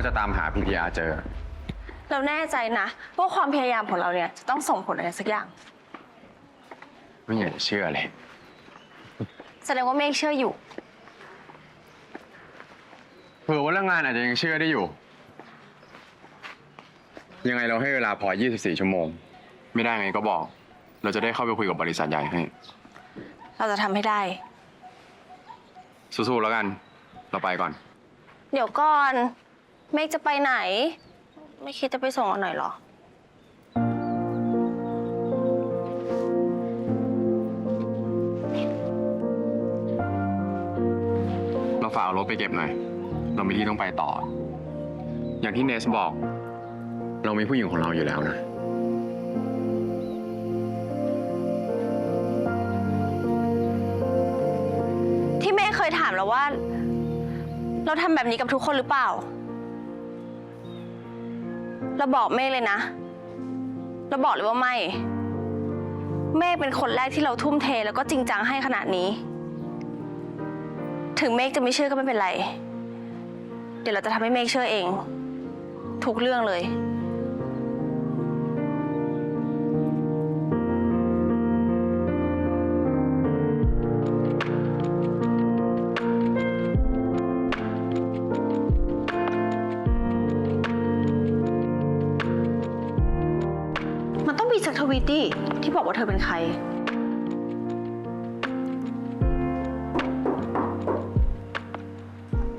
ว่าจะตามหาพีพีอาเจอ เราแน่ใจนะว่าความพยายามของเราเนี่ยจะต้องส่งผลอะไรสักอย่าง ไม่อยากจะเชื่อเลย แสดงว่าเมฆเชื่ออยู่ เผื่อว่าเรื่องงานอาจจะยังเชื่อได้อยู่ ยังไงเราให้เวลาพอ 24 ชั่วโมง ไม่ได้ไงก็บอก เราจะได้เข้าไปคุยกับบริษัทใหญ่ให้ เราจะทำให้ได้ สู้ๆแล้วกัน เราไปก่อน เดี๋ยวก่อน เมฆจะไปไหน ไม่คิดจะไปส่งเราหน่อยเหรอ เราฝากเอารถไปเก็บหน่อย เรามีที่ต้องไปต่อ อย่างที่เนสบอก เรามีผู้หญิงของเราอยู่แล้วนะ ที่เมฆเคยถามเราว่า เราทำแบบนี้กับทุกคนหรือเปล่า เราบอกเมฆเลยนะ เราบอกเลยว่าไม่ เมฆเป็นคนแรกที่เราทุ่มเทแล้วก็จริงจังให้ขนาดนี้ ถึงเมฆจะไม่เชื่อก็ไม่เป็นไร เดี๋ยวเราจะทำให้เมฆเชื่อเอง ทุกเรื่องเลย มันต้องมีสักทวีตดิที่บอกว่าเธอเป็นใคร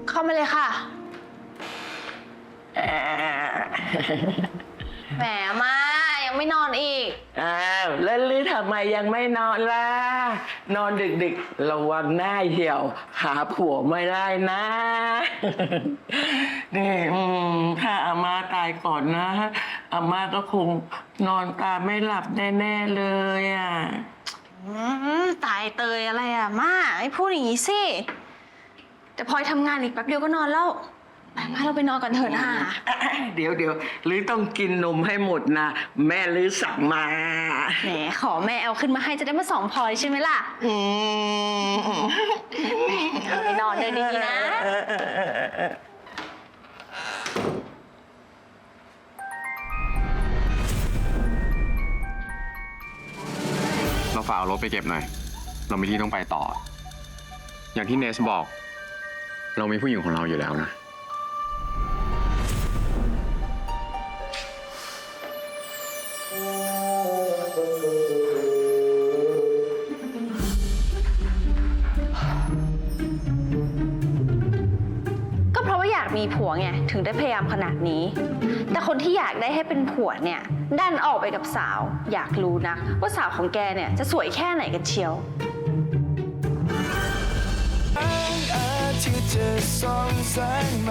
เข้ามาเลยค่ะ แหมมา ยังไม่นอนอีก อ้าวแล้วลือทำไมยังไม่นอนล่ะ นอนดึกๆระวังหน้าเหี่ยว หาผัวไม่ได้นะนี่อืมถ้าอาม่าตายก่อนนะอาม่าก็คงนอนตาไม่หลับแน่ๆเลยอะ อืมตายเตยอะไรอะมาไอ้พูดอย่างนี้สิแต่พลอยทำงานอีกแป๊บเดียวก็นอนแล้ว ไปมาเราไปนอนกันเถอะนะเดี๋ยวเดี๋ยวลือต้องกินนมให้หมดนะ แม่ลือสั่งมา แหมขอแม่เอาขึ้นมาให้จะได้มาสองพลอยใช่ไหมล่ะอืมเอาไปนอนเลยดีๆนะ เราฝากเอารถไปเก็บหน่อย เรามีที่ต้องไปต่อ อย่างที่เนสบอก เรามีผู้หญิงของเราอยู่แล้วนะ มีผัวไงถึงได้พยายามขนาดนี้ แต่คนที่อยากได้ให้เป็นผัวเนี่ยดันออกไปกับสาว อยากรู้นะว่าสาวของแกเนี่ยจะสวยแค่ไหนกันเชียว อาทิตย์จะส่องแสง